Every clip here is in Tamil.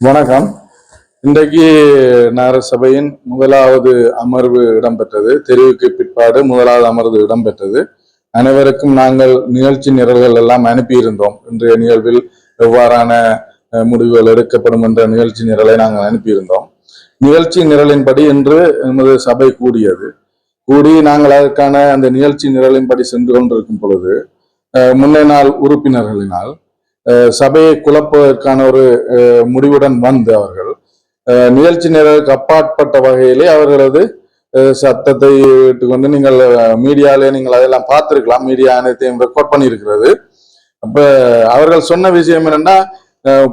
வணக்கம். இன்றைக்கு நகரசபையின் முதலாவது அமர்வு இடம்பெற்றது. தெரிவுக்கு பிற்பாடு முதலாவது அமர்வு இடம்பெற்றது. அனைவருக்கும் நாங்கள் நிகழ்ச்சி நிரல்கள் எல்லாம் அனுப்பியிருந்தோம். இன்றைய நிகழ்வில் எவ்வாறான முடிவுகள் எடுக்கப்படும் என்ற நிகழ்ச்சி நிரலை நாங்கள் அனுப்பியிருந்தோம். நிகழ்ச்சி நிரலின்படி இன்று எமது சபை கூடியது. கூடி நாங்கள் அதற்கான அந்த நிகழ்ச்சி நிரலின்படி சென்று கொண்டிருக்கும் பொழுது அஹ், நாள் உறுப்பினர்களினால் சபையை குழப்பதற்கான ஒரு முடிவுடன் வந்து அவர்கள். நிகழ்ச்சி நேரத்துக்கு அப்பாற்பட்ட வகையிலே அவர்களது சத்தத்தை விட்டுக்கொண்டு நீங்கள் மீடியாலே நீங்கள் அதெல்லாம் பார்த்திருக்கலாம். மீடியா அனைத்தையும் ரெக்கார்ட் பண்ணியிருக்கிறது. அப்ப அவர்கள் சொன்ன விஷயம் என்னன்னா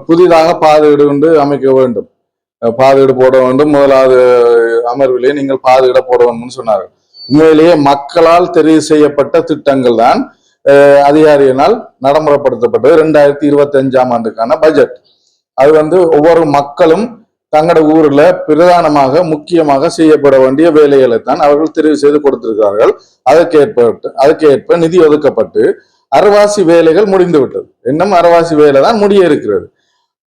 புதிதாக பாதுகாடு கொண்டு அமைக்க வேண்டும். பாதுகாடு போட வேண்டும். முதலாவது அமர்விலே நீங்கள் பாதுகாட போட வேண்டும்னு சொன்னார்கள். உண்மையிலேயே மக்களால் தெரிவு செய்யப்பட்ட திட்டங்கள் தான் அதிகாரியினால் நடைமுறைப்படுத்தப்பட்டது ரெண்டாயிரத்தி இருபத்தி அஞ்சாம் ஆண்டுக்கான பட்ஜெட் அது வந்து ஒவ்வொரு மக்களும் தங்களோட ஊர்ல பிரதானமாக முக்கியமாக செய்யப்பட வேண்டிய வேலைகளை தான் அவர்கள் தெரிவு செய்து கொடுத்திருக்கிறார்கள். அதற்கேற்ப அதற்கேற்ப நிதி ஒதுக்கப்பட்டு அரவாசி வேலைகள் முடிந்து விட்டது. இன்னும் அரவாசி வேலை தான் முடிய இருக்கிறது.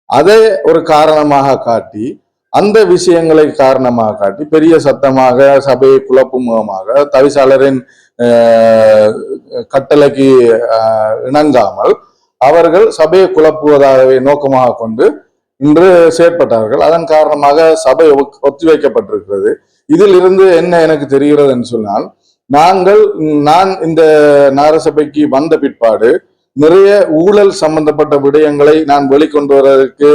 அதை ஒரு காரணமாக காட்டி அந்த விஷயங்களை காரணமாக காட்டி பெரிய சத்தமாக சபையை குழப்பு முகமாக தவிசாளரின் கட்டளைக்கு இணங்காமல் அவர்கள் சபையை குழப்புவதாகவே நோக்கமாக கொண்டு இன்று செயற்பட்டார்கள். அதன் காரணமாக சபை ஒத்திவைக்கப்பட்டிருக்கிறது. இதில் இருந்து என்ன எனக்கு தெரிகிறது என்று சொன்னால் நாங்கள் நான் இந்த நகரசபைக்கு வந்த பிற்பாடு நிறைய ஊழல் சம்பந்தப்பட்ட விடயங்களை நான் வெளிக்கொண்டு வருவதற்கு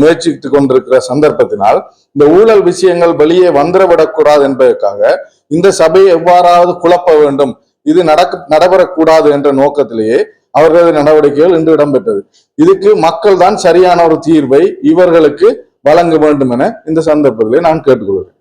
முயற்சித்து கொண்டிருக்கிற சந்தர்ப்பத்தினால் இந்த ஊழல் விஷயங்கள் வெளியே வந்துடவிடக்கூடாது என்பதற்காக இந்த சபையை எவ்வாறாவது குழப்ப வேண்டும். இது நடக்க நடைபெறக்கூடாது என்ற நோக்கத்திலேயே அவர்களது நடவடிக்கைகள் இன்று இடம்பெற்றது. இதுக்கு மக்கள் தான் சரியான ஒரு தீர்வை இவர்களுக்கு வழங்க வேண்டும் என இந்த சந்தர்ப்பத்திலே நான் கேட்டுக்கொள்கிறேன்.